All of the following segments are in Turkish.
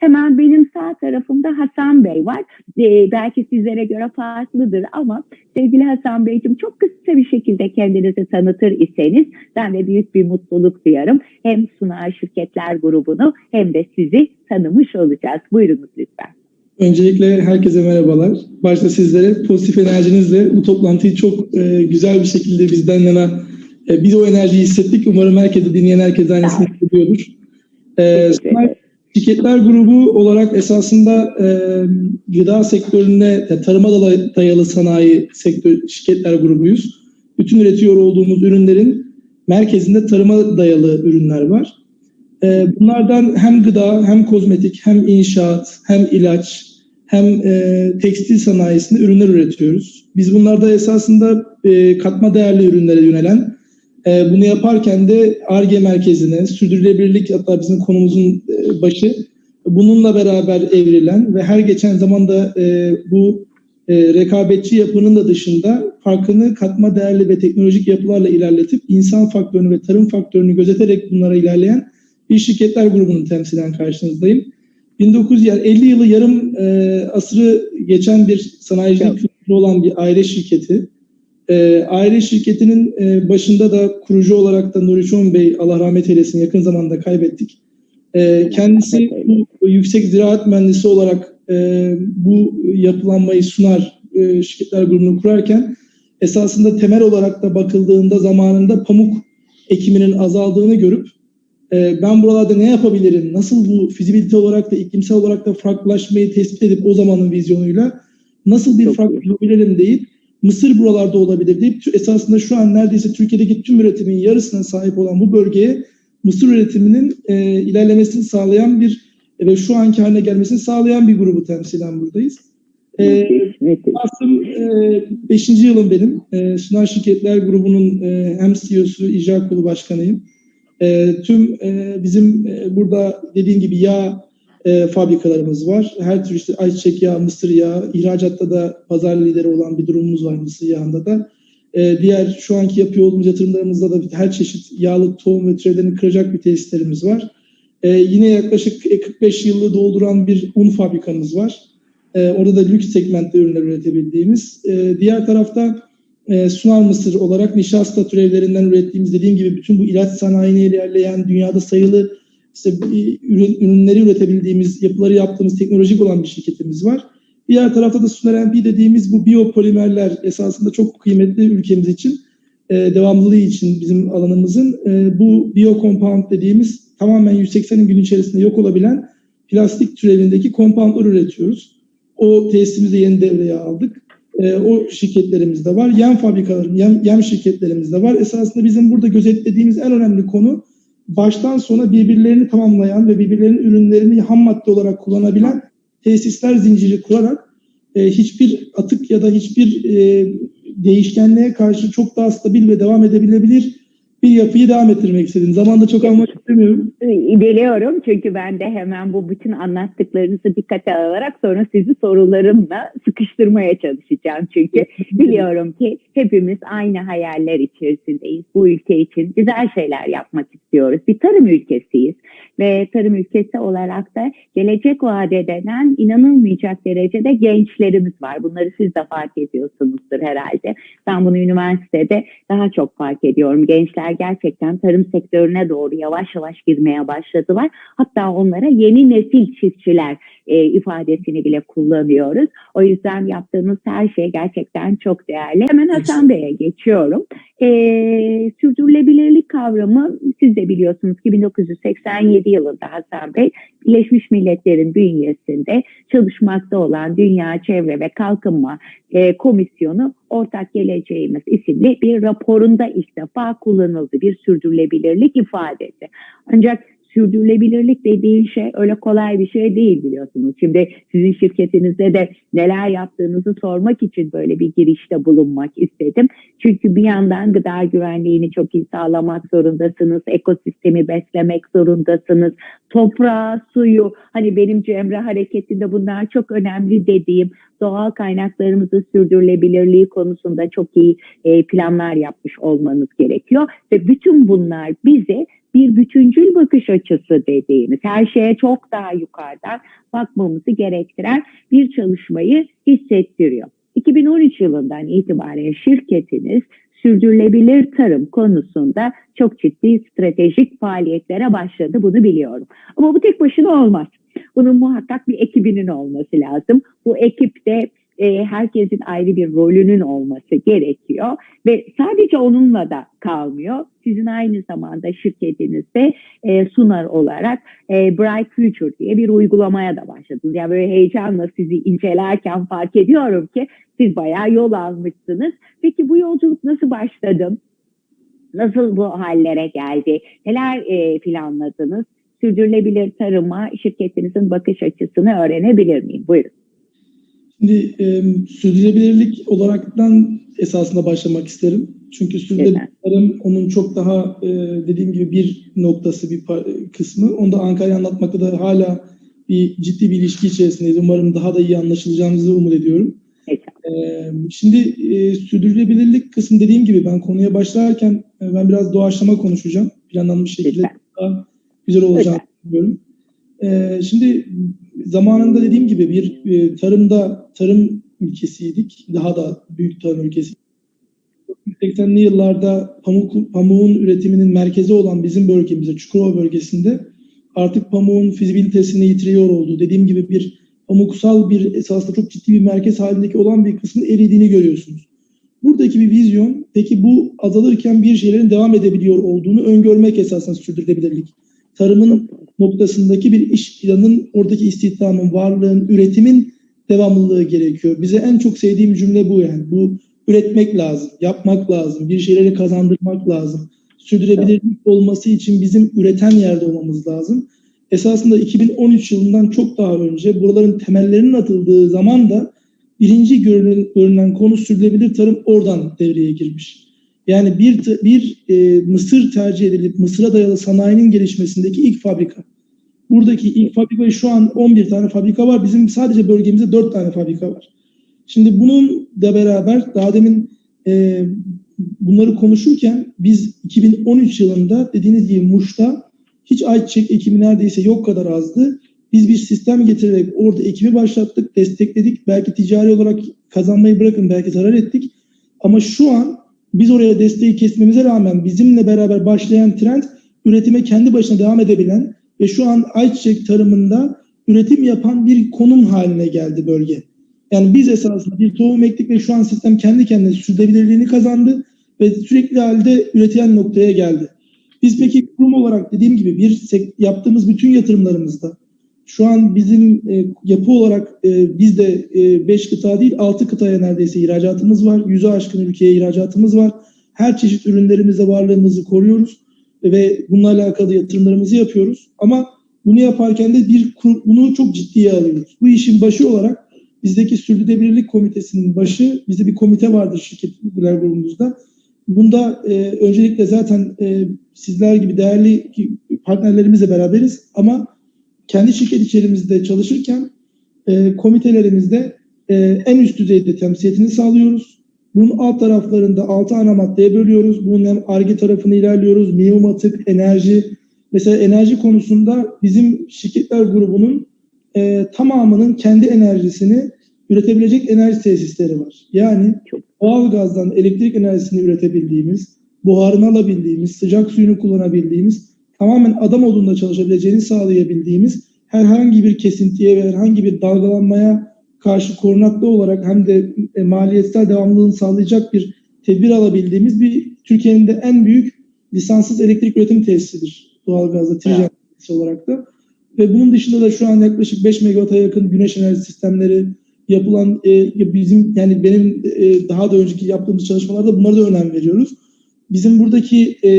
Hemen benim sağ tarafımda Hasan Bey var. Ee, belki sizlere göre farklıdır ama sevgili Hasan Beyciğim çok kısa bir şekilde kendinizi tanıtır iseniz ben de büyük bir mutluluk duyarım. Hem Suna Şirketler grubunu hem de sizi tanımış olacağız. Buyurunuz lütfen. Öncelikle herkese merhabalar. Başta sizlere pozitif enerjinizle bu toplantıyı çok e, güzel bir şekilde bizden yana e, biz o enerjiyi hissettik. Umarım herkese dinleyen herkes aynısını hissediyordur. E, Sunay Şirketler grubu olarak esasında e, gıda sektöründe e, tarıma dayalı sanayi sektör şirketler grubuyuz. Bütün üretiyor olduğumuz ürünlerin merkezinde tarıma dayalı ürünler var. E, bunlardan hem gıda hem kozmetik hem inşaat hem ilaç hem e, tekstil sanayisinde ürünler üretiyoruz. Biz bunlarda esasında e, katma değerli ürünlere yönelen, e, bunu yaparken de ARGE merkezine, sürdürülebilirlik hatta bizim konumuzun e, başı, bununla beraber evrilen ve her geçen zamanda e, bu e, rekabetçi yapının da dışında farkını katma değerli ve teknolojik yapılarla ilerletip insan faktörünü ve tarım faktörünü gözeterek bunlara ilerleyen bir şirketler grubunun temsilen karşınızdayım. 1950 yılı yarım e, asrı geçen bir sanayicilik kültürü olan bir aile şirketi. E, aile şirketinin e, başında da kurucu olarak da Nuri Çoğun Bey Allah rahmet eylesin yakın zamanda kaybettik. E, kendisi bu, yüksek ziraat mühendisi olarak e, bu yapılanmayı sunar e, şirketler grubunu kurarken esasında temel olarak da bakıldığında zamanında pamuk ekiminin azaldığını görüp ee, ben buralarda ne yapabilirim, nasıl bu fizibilite olarak da iklimsel olarak da farklılaşmayı tespit edip o zamanın vizyonuyla nasıl bir fark yapabilirim deyip Mısır buralarda olabilir deyip esasında şu an neredeyse Türkiye'deki tüm üretimin yarısına sahip olan bu bölgeye Mısır üretiminin e, ilerlemesini sağlayan bir ve şu anki haline gelmesini sağlayan bir grubu temsilen buradayız. E, 5. E, yılım benim. E, Sunar Şirketler grubunun e, hem CEO'su, icra kurulu başkanıyım. E, tüm e, bizim e, burada dediğim gibi yağ e, fabrikalarımız var. Her tür işte ayçiçek yağı, mısır yağı, ihracatta da pazar lideri olan bir durumumuz var mısır yağında da. E, diğer şu anki yapıyor olduğumuz yatırımlarımızda da her çeşit yağlı tohum ve türevlerini kıracak bir tesislerimiz var. E, yine yaklaşık 45 yılı dolduran bir un fabrikamız var. E, orada da lüks segmentte ürünler üretebildiğimiz. E, diğer tarafta e, sunar mısır olarak nişasta türevlerinden ürettiğimiz dediğim gibi bütün bu ilaç sanayine ilerleyen dünyada sayılı işte ürün, ürünleri üretebildiğimiz yapıları yaptığımız teknolojik olan bir şirketimiz var. Diğer tarafta da Sunar MP dediğimiz bu biyopolimerler esasında çok kıymetli ülkemiz için e, devamlılığı için bizim alanımızın e, bu biokompaunt dediğimiz tamamen 180 gün içerisinde yok olabilen plastik türevindeki kompaundlar üretiyoruz. O tesisimizi yeni devreye aldık e, o şirketlerimiz de var. Yem fabrikalarım, yem, yem şirketlerimiz de var. Esasında bizim burada gözetlediğimiz en önemli konu baştan sona birbirlerini tamamlayan ve birbirlerinin ürünlerini ham madde olarak kullanabilen tesisler zinciri kurarak e, hiçbir atık ya da hiçbir e, değişkenliğe karşı çok daha stabil ve devam edebilebilir bir yapıyı devam ettirmek istedim. Zamanda çok almak istemiyorum. Biliyorum çünkü ben de hemen bu bütün anlattıklarınızı dikkate alarak sonra sizi sorularımla sıkıştırmaya çalışacağım. Çünkü biliyorum ki hepimiz aynı hayaller içerisindeyiz. Bu ülke için güzel şeyler yapmak istiyoruz. Bir tarım ülkesiyiz ve tarım ülkesi olarak da gelecek vaat eden inanılmayacak derecede gençlerimiz var. Bunları siz de fark ediyorsunuzdur herhalde. Ben bunu üniversitede daha çok fark ediyorum. Gençler gerçekten tarım sektörüne doğru yavaş yavaş girmeye başladılar. Hatta onlara yeni nesil çiftçiler e, ifadesini bile kullanıyoruz. O yüzden yaptığımız her şey gerçekten çok değerli. Hemen Hasan Bey'e geçiyorum. E, sürdürülebilirlik kavramı siz de biliyorsunuz ki 1987 yılında Hasan Bey Birleşmiş Milletler'in bünyesinde çalışmakta olan Dünya Çevre ve Kalkınma e, Komisyonu Ortak Geleceğimiz isimli bir raporunda ilk defa kullanıldı bir sürdürülebilirlik ifadesi. Ancak sürdürülebilirlik dediğin şey öyle kolay bir şey değil biliyorsunuz. Şimdi sizin şirketinizde de neler yaptığınızı sormak için böyle bir girişte bulunmak istedim. Çünkü bir yandan gıda güvenliğini çok iyi sağlamak zorundasınız. Ekosistemi beslemek zorundasınız. Toprağı, suyu, hani benim Cemre hareketinde bunlar çok önemli dediğim doğal kaynaklarımızı sürdürülebilirliği konusunda çok iyi e, planlar yapmış olmanız gerekiyor. Ve bütün bunlar bize bir bütüncül bakış açısı dediğimiz her şeye çok daha yukarıdan bakmamızı gerektiren bir çalışmayı hissettiriyor. 2013 yılından itibaren şirketiniz sürdürülebilir tarım konusunda çok ciddi stratejik faaliyetlere başladı. Bunu biliyorum. Ama bu tek başına olmaz. Bunun muhakkak bir ekibinin olması lazım. Bu ekipte e, herkesin ayrı bir rolünün olması gerekiyor ve sadece onunla da kalmıyor. Sizin aynı zamanda şirketinizde e, sunar olarak e, Bright Future diye bir uygulamaya da başladınız. Yani böyle heyecanla sizi incelerken fark ediyorum ki siz bayağı yol almışsınız. Peki bu yolculuk nasıl başladı? Nasıl bu hallere geldi? Neler e, planladınız? Sürdürülebilir tarıma şirketinizin bakış açısını öğrenebilir miyim? Buyurun. Şimdi e, sürdürülebilirlik olaraktan esasında başlamak isterim. Çünkü sürdürülebilir tarım onun çok daha e, dediğim gibi bir noktası, bir kısmı. Onu da Ankara'ya anlatmakta da hala bir ciddi bir ilişki içerisindeyiz. Umarım daha da iyi anlaşılacağımızı umut ediyorum. Ee, Şimdi e, sürdürülebilirlik kısmı dediğim gibi ben konuya başlarken e, ben biraz doğaçlama konuşacağım. Planlanmış şekilde Lütfen. daha güzel olacağını düşünüyorum. Ee, Şimdi zamanında dediğim gibi bir e, tarımda tarım ülkesiydik. Daha da büyük tarım ülkesi. 80'li yıllarda pamuk, pamuğun üretiminin merkezi olan bizim bölgemizde, Çukurova bölgesinde artık pamuğun fizibilitesini yitiriyor olduğu, dediğim gibi bir pamuksal bir esasında çok ciddi bir merkez halindeki olan bir kısmın eridiğini görüyorsunuz. Buradaki bir vizyon, peki bu azalırken bir şeylerin devam edebiliyor olduğunu öngörmek esasında sürdürülebilirlik. Tarımın noktasındaki bir iş planının, oradaki istihdamın, varlığın, üretimin devamlılığı gerekiyor. Bize en çok sevdiğim cümle bu yani. Bu üretmek lazım, yapmak lazım, bir şeyleri kazandırmak lazım. Sürdürülebilirlik olması için bizim üreten yerde olmamız lazım. Esasında 2013 yılından çok daha önce buraların temellerinin atıldığı zaman da birinci görülen, görülen konu sürdürülebilir tarım oradan devreye girmiş. Yani bir, bir e, mısır tercih edilip mısıra dayalı sanayinin gelişmesindeki ilk fabrika. Buradaki ilk fabrika şu an 11 tane fabrika var. Bizim sadece bölgemizde 4 tane fabrika var. Şimdi bunun da beraber daha demin e, bunları konuşurken biz 2013 yılında dediğiniz gibi Muş'ta hiç ayçiçek ekimi neredeyse yok kadar azdı. Biz bir sistem getirerek orada ekimi başlattık, destekledik. Belki ticari olarak kazanmayı bırakın belki zarar ettik. Ama şu an biz oraya desteği kesmemize rağmen bizimle beraber başlayan trend üretime kendi başına devam edebilen ve şu an ayçiçek tarımında üretim yapan bir konum haline geldi bölge. Yani biz esasında bir tohum ektik ve şu an sistem kendi kendine sürdürülebilirliğini kazandı ve sürekli halde üretilen noktaya geldi. Biz peki kurum olarak dediğim gibi bir yaptığımız bütün yatırımlarımızda şu an bizim e, yapı olarak e, bizde 5 kıta değil 6 kıtaya neredeyse ihracatımız var. Yüze aşkın ülkeye ihracatımız var. Her çeşit ürünlerimizde varlığımızı koruyoruz ve bununla alakalı yatırımlarımızı yapıyoruz. Ama bunu yaparken de bir bunu çok ciddiye alıyoruz. Bu işin başı olarak bizdeki sürdürülebilirlik komitesinin başı bizde bir komite vardır şirket Güler grubumuzda. Bunda e, öncelikle zaten e, sizler gibi değerli partnerlerimizle beraberiz ama kendi şirket içerimizde çalışırken e, komitelerimizde e, en üst düzeyde temsiliyetini sağlıyoruz. Bunun alt taraflarında 6 ana maddeye bölüyoruz. Bunun hem ARGE tarafını ilerliyoruz. Minimum atık, enerji. Mesela enerji konusunda bizim şirketler grubunun e, tamamının kendi enerjisini üretebilecek enerji tesisleri var. Yani doğal gazdan elektrik enerjisini üretebildiğimiz, buharını alabildiğimiz, sıcak suyunu kullanabildiğimiz, tamamen adam olduğunda çalışabileceğini sağlayabildiğimiz herhangi bir kesintiye ve herhangi bir dalgalanmaya karşı korunaklı olarak hem de e, maliyetsel devamlılığını sağlayacak bir tedbir alabildiğimiz bir Türkiye'nin de en büyük lisanssız elektrik üretim tesisidir doğalgazda Trijen tesisi olarak da. Ve bunun dışında da şu an yaklaşık 5 megawata yakın güneş enerji sistemleri yapılan e, bizim yani benim e, daha da önceki yaptığımız çalışmalarda bunlara da önem veriyoruz. Bizim buradaki e,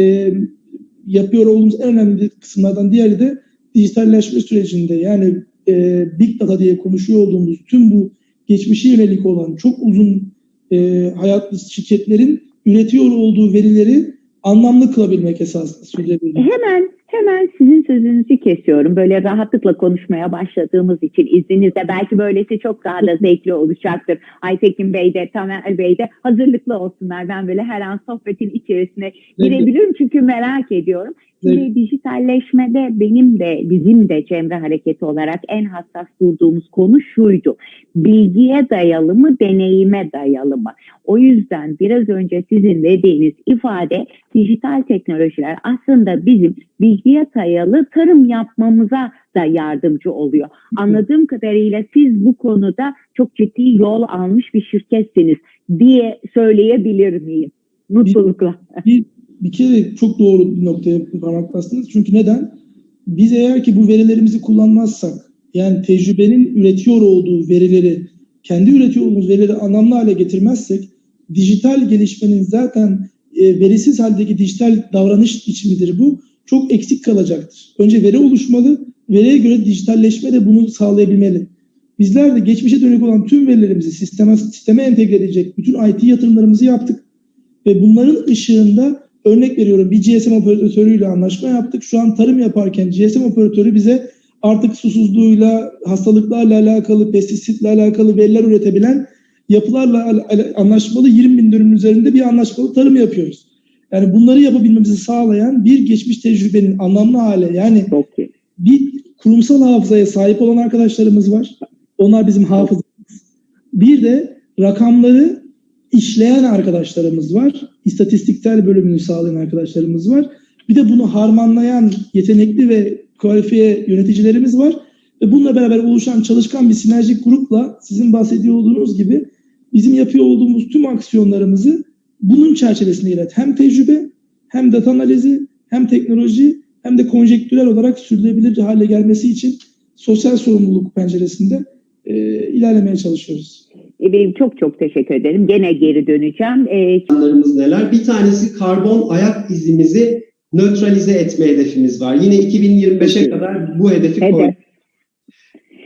yapıyor olduğumuz en önemli kısımlardan diğeri de dijitalleşme sürecinde yani e, Big Data diye konuşuyor olduğumuz tüm bu geçmişe yönelik olan çok uzun e, hayatlı şirketlerin üretiyor olduğu verileri anlamlı kılabilmek esasında. Hemen Hemen sizin sözünüzü kesiyorum. Böyle rahatlıkla konuşmaya başladığımız için izninizle belki böylesi çok daha da zevkli olacaktır. Aytekin Bey de, Tamer Bey de hazırlıklı olsunlar. Ben böyle her an sohbetin içerisine girebilirim çünkü merak ediyorum. Şimdi dijitalleşmede benim de bizim de Cemre Hareketi olarak en hassas durduğumuz konu şuydu. Bilgiye dayalı mı, deneyime dayalı mı? O yüzden biraz önce sizin dediğiniz ifade dijital teknolojiler aslında bizim bilgiye dayalı tarım yapmamıza da yardımcı oluyor. Anladığım kadarıyla siz bu konuda çok ciddi yol almış bir şirketsiniz diye söyleyebilir miyim? Mutlulukla. Bir, bir kere çok doğru bir noktaya parmak bastınız. Çünkü neden? Biz eğer ki bu verilerimizi kullanmazsak, yani tecrübenin üretiyor olduğu verileri, kendi üretiyor olduğumuz verileri anlamlı hale getirmezsek, dijital gelişmenin zaten e, verisiz haldeki dijital davranış biçimidir bu. Çok eksik kalacaktır. Önce veri oluşmalı, veriye göre dijitalleşme de bunu sağlayabilmeli. Bizler de geçmişe dönük olan tüm verilerimizi sisteme, sisteme entegre edecek bütün IT yatırımlarımızı yaptık. Ve bunların ışığında örnek veriyorum bir GSM operatörüyle anlaşma yaptık. Şu an tarım yaparken GSM operatörü bize artık susuzluğuyla, hastalıklarla alakalı, pestisitle alakalı veriler üretebilen yapılarla al- al- anlaşmalı 20 bin dönümün üzerinde bir anlaşmalı tarım yapıyoruz. Yani bunları yapabilmemizi sağlayan bir geçmiş tecrübenin anlamlı hale yani Çok iyi. bir kurumsal hafızaya sahip olan arkadaşlarımız var. Onlar bizim hafızamız. Bir de rakamları işleyen arkadaşlarımız var. İstatistiksel bölümünü sağlayan arkadaşlarımız var. Bir de bunu harmanlayan yetenekli ve kualifiye yöneticilerimiz var. Ve bununla beraber oluşan çalışkan bir sinerjik grupla sizin bahsediyor olduğunuz gibi bizim yapıyor olduğumuz tüm aksiyonlarımızı bunun çerçevesinde ilet. Hem tecrübe, hem data analizi, hem teknoloji, hem de konjektürel olarak sürdürülebilir hale gelmesi için sosyal sorumluluk penceresinde e, ilerlemeye çalışıyoruz. Benim çok çok teşekkür ederim. Gene geri döneceğim. E, planlarımız neler? Bir tanesi karbon ayak izimizi nötralize etme hedefimiz var. Yine 2025'e kadar bu hedefi Hedef. koyduk.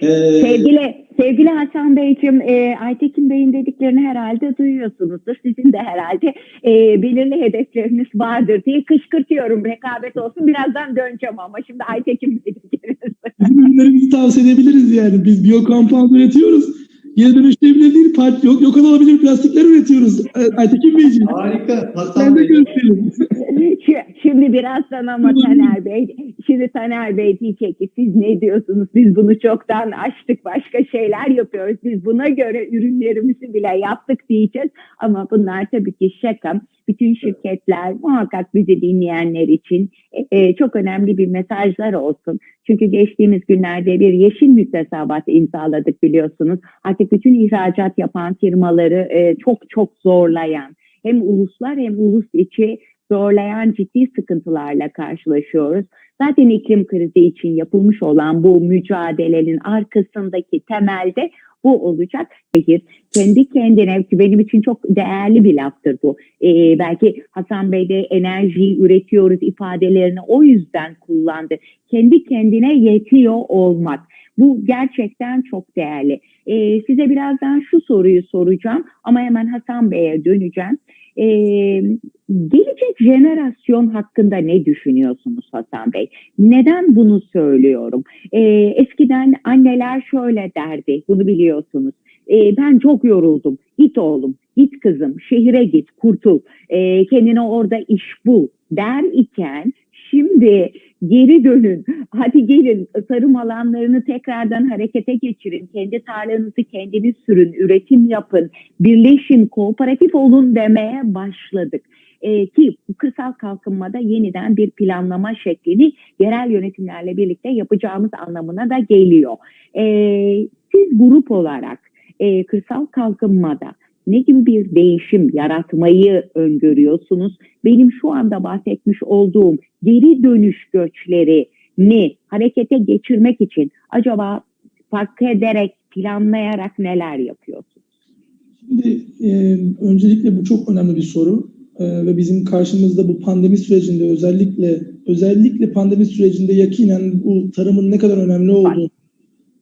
Ee, Sevgili sevgili Hasan Beyciğim, e, Aytekin Bey'in dediklerini herhalde duyuyorsunuzdur. Sizin de herhalde e, belirli hedefleriniz vardır diye kışkırtıyorum. Rekabet olsun. Birazdan döneceğim ama şimdi Aytekin Bey dedikleriniz. Bizim ürünlerimizi tavsiye edebiliriz yani. Biz biyokampanya üretiyoruz. Geri dönüştürülebilir değil, part, yok, yok olabilir plastikler üretiyoruz. Ay- Aytekin Beyciğim. harika. Sen de gösterin. Şi- Şimdi birazdan ama Taner Bey, şimdi Taner Bey diyecek ki siz ne diyorsunuz? Biz bunu çoktan açtık, başka şeyler yapıyoruz. Biz buna göre ürünlerimizi bile yaptık diyeceğiz. Ama bunlar tabii ki şaka. Bütün şirketler muhakkak bizi dinleyenler için e, e, çok önemli bir mesajlar olsun. Çünkü geçtiğimiz günlerde bir yeşil müktesebat imzaladık biliyorsunuz. Artık bütün ihracat yapan firmaları e, çok çok zorlayan hem uluslar hem ulus içi zorlayan ciddi sıkıntılarla karşılaşıyoruz. Zaten iklim krizi için yapılmış olan bu mücadelenin arkasındaki temelde bu olacak. Şehir kendi kendine ki benim için çok değerli bir laftır bu. Ee, belki Hasan Bey de enerjiyi üretiyoruz ifadelerini o yüzden kullandı. Kendi kendine yetiyor olmak. Bu gerçekten çok değerli. Ee, size birazdan şu soruyu soracağım ama hemen Hasan Bey'e döneceğim. Ee, gelecek jenerasyon hakkında ne düşünüyorsunuz Hasan Bey? Neden bunu söylüyorum? Ee, eskiden anneler şöyle derdi, bunu biliyorsunuz. Ee, ben çok yoruldum. Git oğlum, git kızım, şehire git, kurtul. Ee, kendine orada iş bul der iken şimdi geri dönün. Hadi gelin tarım alanlarını tekrardan harekete geçirin. Kendi tarlanızı kendiniz sürün, üretim yapın, birleşin, kooperatif olun demeye başladık. Ee, ki bu kırsal kalkınmada yeniden bir planlama şeklini yerel yönetimlerle birlikte yapacağımız anlamına da geliyor. Ee, siz grup olarak e, kırsal kalkınmada ne gibi bir değişim yaratmayı öngörüyorsunuz? Benim şu anda bahsetmiş olduğum geri dönüş göçlerini harekete geçirmek için acaba fark ederek, planlayarak neler yapıyorsunuz? Şimdi e, öncelikle bu çok önemli bir soru E, ve bizim karşımızda bu pandemi sürecinde özellikle özellikle pandemi sürecinde yakinen bu tarımın ne kadar önemli olduğunu,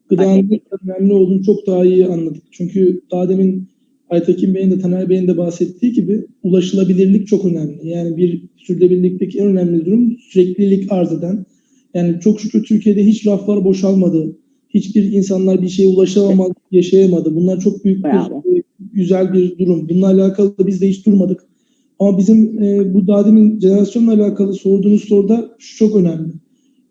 gıdanın ne kadar önemli olduğunu çok daha iyi anladık. Çünkü daha demin Aytekin Bey'in de Taner Bey'in de bahsettiği gibi ulaşılabilirlik çok önemli. Yani bir sürdürülebilirlikteki en önemli durum süreklilik arz eden Yani çok şükür Türkiye'de hiç raflar boşalmadı. Hiçbir insanlar bir şeye ulaşamadı, yaşayamadı. Bunlar çok büyük bir, e, güzel bir durum. Bununla alakalı da biz de hiç durmadık. Ama bizim e, bu daha demin jenerasyonla alakalı sorduğunuz soruda şu çok önemli.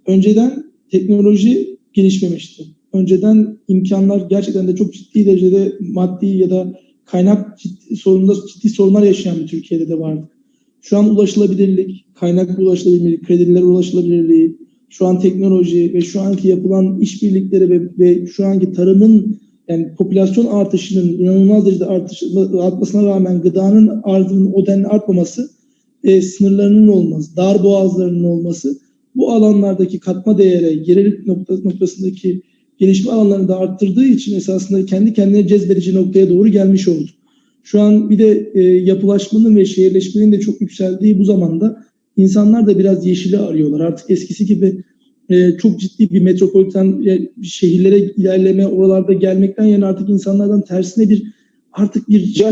Önceden teknoloji gelişmemişti. Önceden imkanlar gerçekten de çok ciddi derecede maddi ya da kaynak ciddi, sorununda, ciddi sorunlar yaşayan bir Türkiye'de de vardı. Şu an ulaşılabilirlik, kaynak ulaşılabilirlik, krediler ulaşılabilirliği, şu an teknoloji ve şu anki yapılan işbirlikleri ve, ve şu anki tarımın yani popülasyon artışının inanılmaz derecede artış, artmasına rağmen gıdanın arzının o denli artmaması e, sınırlarının olması, dar boğazlarının olması bu alanlardaki katma değere, gerilik noktası, noktasındaki gelişme alanlarını da arttırdığı için esasında kendi kendine cezbedici noktaya doğru gelmiş oldu. Şu an bir de e, yapılaşmanın ve şehirleşmenin de çok yükseldiği bu zamanda insanlar da biraz yeşili arıyorlar. Artık eskisi gibi e, çok ciddi bir metropoliten e, şehirlere ilerleme, oralarda gelmekten yana artık insanlardan tersine bir artık bir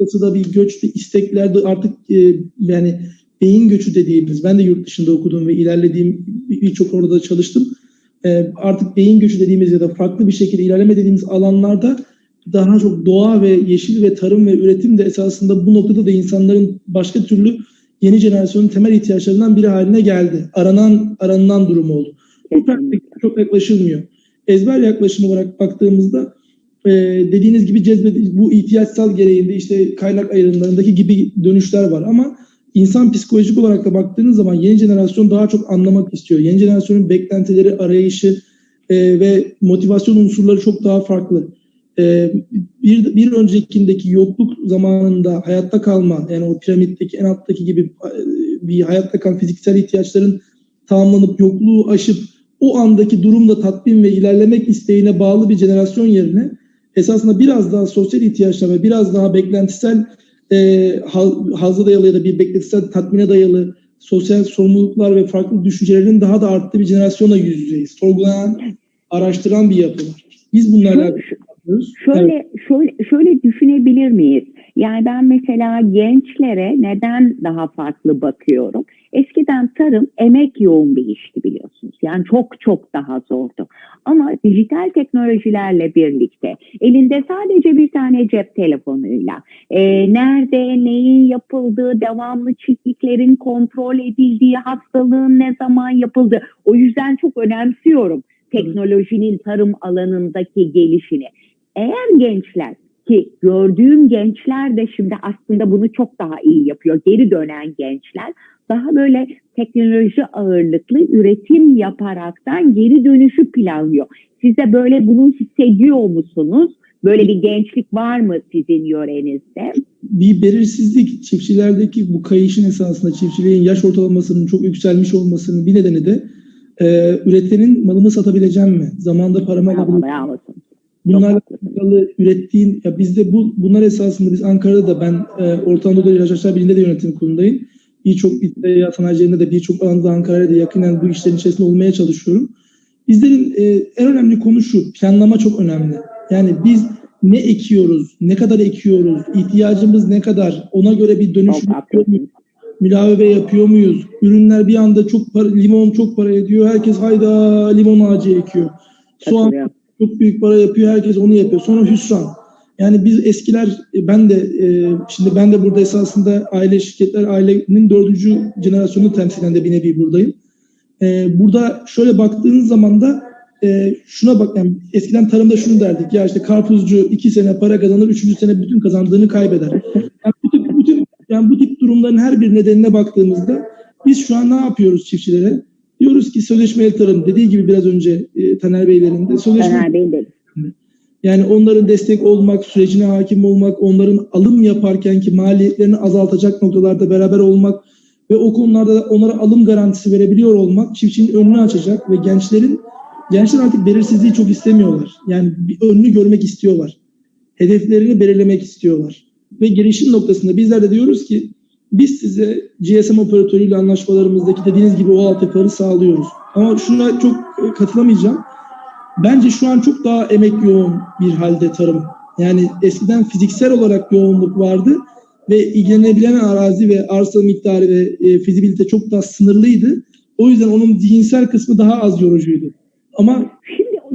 noktası da bir göç, bir isteklerde artık e, yani beyin göçü dediğimiz, ben de yurt dışında okudum ve ilerlediğim bir- birçok orada çalıştım. E, artık beyin göçü dediğimiz ya da farklı bir şekilde ilerleme dediğimiz alanlarda daha çok doğa ve yeşil ve tarım ve üretim de esasında bu noktada da insanların başka türlü yeni jenerasyonun temel ihtiyaçlarından biri haline geldi. Aranan aranılan durum oldu. Bu pratik çok yaklaşılmıyor. Ezber yaklaşım olarak baktığımızda e, dediğiniz gibi cezbedici bu ihtiyaçsal gereğinde işte kaynak ayrımlarındaki gibi dönüşler var ama insan psikolojik olarak da baktığınız zaman yeni jenerasyon daha çok anlamak istiyor. Yeni jenerasyonun beklentileri, arayışı e, ve motivasyon unsurları çok daha farklı. E, bir, bir öncekindeki yokluk zamanında hayatta kalma yani o piramitteki en alttaki gibi e, bir hayatta kalan fiziksel ihtiyaçların tamamlanıp yokluğu aşıp o andaki durumla tatmin ve ilerlemek isteğine bağlı bir jenerasyon yerine esasında biraz daha sosyal ihtiyaçlar ve biraz daha beklentisel e, hal- hazla dayalı ya da bir beklentisel tatmine dayalı sosyal sorumluluklar ve farklı düşüncelerin daha da arttığı bir jenerasyonla yüz yüzeyiz. Sorgulayan, araştıran bir yapı var. Biz bunlarla yapıyoruz. Şöyle şöyle şöyle düşünebilir miyiz? Yani ben mesela gençlere neden daha farklı bakıyorum? Eskiden tarım emek yoğun bir işti biliyorsunuz. Yani çok çok daha zordu. Ama dijital teknolojilerle birlikte elinde sadece bir tane cep telefonuyla e, nerede neyin yapıldığı, devamlı çiftliklerin kontrol edildiği, hastalığın ne zaman yapıldığı. O yüzden çok önemsiyorum teknolojinin tarım alanındaki gelişini. Eğer gençler ki gördüğüm gençler de şimdi aslında bunu çok daha iyi yapıyor. Geri dönen gençler daha böyle teknoloji ağırlıklı üretim yaparaktan geri dönüşü planlıyor. Siz de böyle bunu hissediyor musunuz? Böyle bir gençlik var mı sizin yörenizde? bir belirsizlik çiftçilerdeki bu kayışın esasında çiftçiliğin yaş ortalamasının çok yükselmiş olmasının bir nedeni de e, üretenin malımı satabileceğim mi? Zamanda Bunlarla haklısın. alakalı ürettiğin, ya bizde bu bunlar esasında biz Ankara'da da ben e, Orta Anadolu İlaçlar Birliği'nde de yönetim kurulundayım. Birçok ya sanayicilerinde de birçok alanda Ankara'da da yakinen bu işlerin içerisinde olmaya çalışıyorum. Bizlerin e, en önemli konu şu, planlama çok önemli. Yani biz ne ekiyoruz, ne kadar ekiyoruz, ihtiyacımız ne kadar, ona göre bir dönüşüm yapıyor muyuz? Mülave yapıyor muyuz? Ürünler bir anda çok para, limon çok para ediyor. Herkes hayda limon ağacı ekiyor. Soğan çok büyük para yapıyor. Herkes onu yapıyor. Sonra hüsran. Yani biz eskiler e, ben de e, şimdi ben de burada esasında aile şirketler ailenin dördüncü jenerasyonu temsilen de bir nevi buradayım. E, burada şöyle baktığınız zaman da e, şuna bak yani eskiden tarımda şunu derdik ya işte karpuzcu iki sene para kazanır üçüncü sene bütün kazandığını kaybeder. Yani bu tip, bütün, yani bu tip durumların her bir nedenine baktığımızda biz şu an ne yapıyoruz çiftçilere? Diyoruz ki sözleşmeli tarım dediği gibi biraz önce e, Taner Beylerin de sözleşmeli Taner Bey de yani onların destek olmak, sürecine hakim olmak, onların alım yaparken ki maliyetlerini azaltacak noktalarda beraber olmak ve o konularda onlara alım garantisi verebiliyor olmak çiftçinin önünü açacak ve gençlerin gençler artık belirsizliği çok istemiyorlar. Yani bir önünü görmek istiyorlar. Hedeflerini belirlemek istiyorlar. Ve gelişim noktasında bizler de diyoruz ki biz size GSM operatörüyle anlaşmalarımızdaki dediğiniz gibi o altyapıları sağlıyoruz. Ama şuna çok e, katılamayacağım. Bence şu an çok daha emek yoğun bir halde tarım. Yani eskiden fiziksel olarak yoğunluk vardı ve ilgilenebilen arazi ve arsa miktarı ve e, fizibilite çok daha sınırlıydı. O yüzden onun zihinsel kısmı daha az yorucuydu. Ama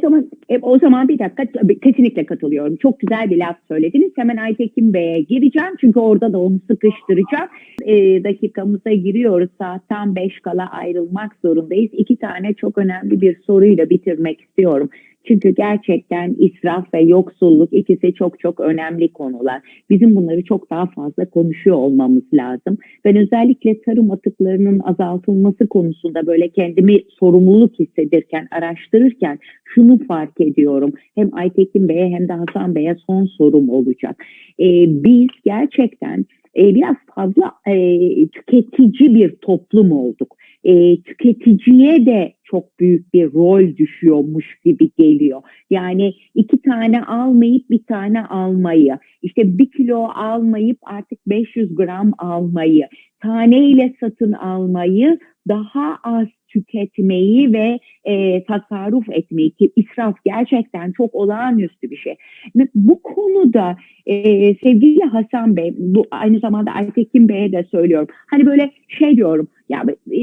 zaman e, o zaman bir dakika kesinlikle katılıyorum. Çok güzel bir laf söylediniz. Hemen Aytekin Bey'e gireceğim. Çünkü orada da onu sıkıştıracağım. E, dakikamıza giriyoruz. Saatten 5 kala ayrılmak zorundayız. İki tane çok önemli bir soruyla bitirmek istiyorum. Çünkü gerçekten israf ve yoksulluk ikisi çok çok önemli konular. Bizim bunları çok daha fazla konuşuyor olmamız lazım. Ben özellikle tarım atıklarının azaltılması konusunda böyle kendimi sorumluluk hissedirken, araştırırken şunu fark ediyorum. Hem Aytekin Bey'e hem de Hasan Bey'e son sorum olacak. Ee, biz gerçekten e, biraz fazla e, tüketici bir toplum olduk. E, tüketiciye de çok büyük bir rol düşüyormuş gibi geliyor. Yani iki tane almayıp bir tane almayı, işte bir kilo almayıp artık 500 gram almayı, taneyle satın almayı, daha az tüketmeyi ve e, tasarruf etmeyi ki israf gerçekten çok olağanüstü bir şey. Bu konuda e, sevgili Hasan Bey, bu aynı zamanda Aytekin Bey'e de söylüyorum. Hani böyle şey diyorum, ya e,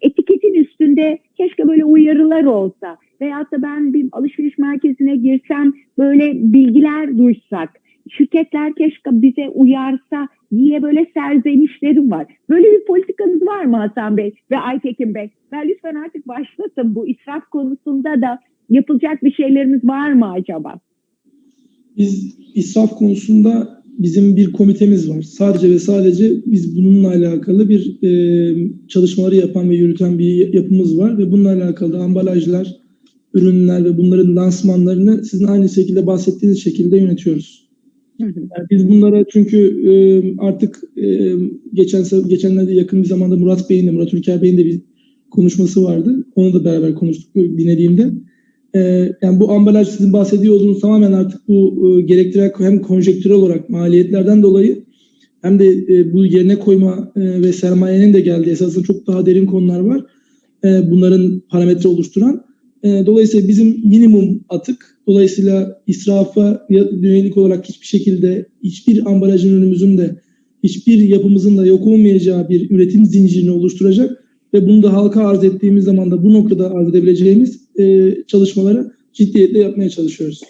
etiketin üstünde keşke böyle uyarılar olsa veyahut da ben bir alışveriş merkezine girsem böyle bilgiler duysak. Şirketler keşke bize uyarsa diye böyle serzenişlerim var. Böyle bir politikanız var mı Hasan Bey ve Aytekin Bey? Ben lütfen artık başlatın bu israf konusunda da yapılacak bir şeylerimiz var mı acaba? biz israf konusunda bizim bir komitemiz var. Sadece ve sadece biz bununla alakalı bir e, çalışmaları yapan ve yürüten bir yapımız var ve bununla alakalı ambalajlar, ürünler ve bunların lansmanlarını sizin aynı şekilde bahsettiğiniz şekilde yönetiyoruz. Yani biz bunlara çünkü e, artık e, geçen geçenlerde yakın bir zamanda Murat Bey'in de Murat Ülker Bey'in de bir konuşması vardı. Onu da beraber konuştuk dinlediğimde. E, yani bu ambalaj sizin bahsediyor olduğunuz tamamen artık bu e, gerektiren hem konjektürel olarak maliyetlerden dolayı hem de e, bu yerine koyma e, ve sermayenin de geldiği esasında çok daha derin konular var. E, bunların parametre oluşturan. E, dolayısıyla bizim minimum atık, dolayısıyla israfa yönelik olarak hiçbir şekilde hiçbir ambalajın ürünümüzün de hiçbir yapımızın da yok olmayacağı bir üretim zincirini oluşturacak ve bunu da halka arz ettiğimiz zaman da bu noktada arz edebileceğimiz e, çalışmaları ciddiyetle yapmaya çalışıyoruz.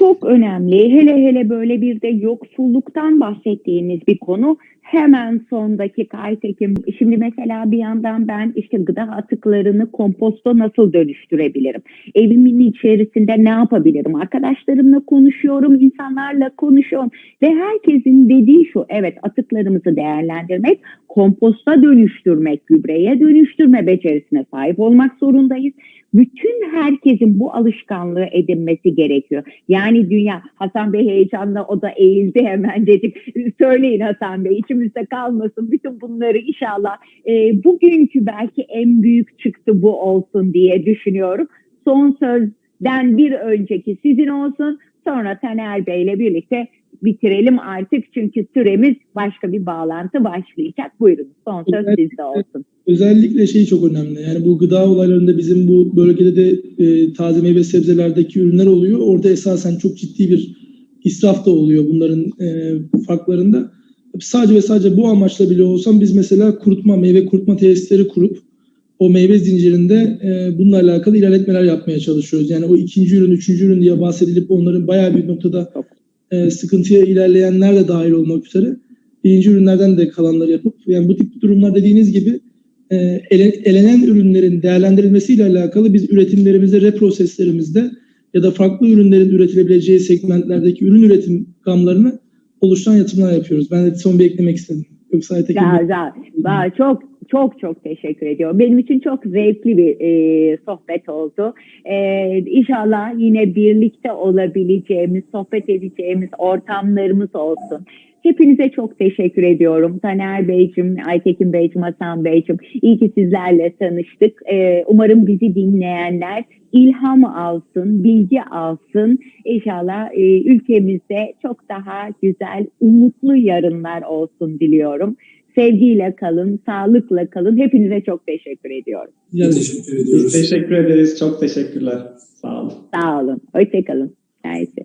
Çok önemli. Hele hele böyle bir de yoksulluktan bahsettiğiniz bir konu. Hemen son dakika Aytekin. Şimdi mesela bir yandan ben işte gıda atıklarını komposta nasıl dönüştürebilirim? Evimin içerisinde ne yapabilirim? Arkadaşlarımla konuşuyorum, insanlarla konuşuyorum. Ve herkesin dediği şu, evet atıklarımızı değerlendirmek, komposta dönüştürmek, gübreye dönüştürme becerisine sahip olmak zorundayız. Bütün herkesin bu alışkanlığı edinmesi gerekiyor. Yani dünya, Hasan Bey heyecanla o da eğildi hemen dedik. Söyleyin Hasan Bey içimizde kalmasın. Bütün bunları inşallah e, bugünkü belki en büyük çıktı bu olsun diye düşünüyorum. Son sözden bir önceki sizin olsun. Sonra Taner Bey'le birlikte bitirelim artık çünkü süremiz başka bir bağlantı başlayacak. Buyurun son söz sizde olsun. Özellikle şey çok önemli. Yani bu gıda olaylarında bizim bu bölgede de e, taze meyve sebzelerdeki ürünler oluyor. Orada esasen çok ciddi bir israf da oluyor bunların e, farklarında. Sadece ve sadece bu amaçla bile olsam biz mesela kurutma, meyve kurutma tesisleri kurup o meyve zincirinde e, bununla alakalı ilerletmeler yapmaya çalışıyoruz. Yani o ikinci ürün, üçüncü ürün diye bahsedilip onların bayağı bir noktada e, sıkıntıya ilerleyenler de dahil olmak üzere birinci ürünlerden de kalanları yapıp yani bu tip durumlar dediğiniz gibi e, ele- elenen ürünlerin değerlendirilmesiyle alakalı biz üretimlerimizde, reproseslerimizde ya da farklı ürünlerin üretilebileceği segmentlerdeki ürün üretim gamlarını oluşturan yatırımlar yapıyoruz. Ben de son bir eklemek istedim. Yoksa Bey- Güzel, güzel. Çok çok çok teşekkür ediyorum. Benim için çok zevkli bir e, sohbet oldu. E, inşallah yine birlikte olabileceğimiz, sohbet edeceğimiz ortamlarımız olsun. Hepinize çok teşekkür ediyorum. Taner Beyciğim, Aytekin Beyciğim, Hasan Beyciğim. İyi ki sizlerle tanıştık. E, umarım bizi dinleyenler ilham alsın, bilgi alsın. İnşallah e, ülkemizde çok daha güzel, umutlu yarınlar olsun diliyorum. Sevgiyle kalın, sağlıkla kalın. Hepinize çok teşekkür ediyorum. Yani- Teşekkür ediyoruz. Teşekkür ederiz. Çok teşekkürler. Sağ olun. Sağ olun. Hoşçakalın. Neyse.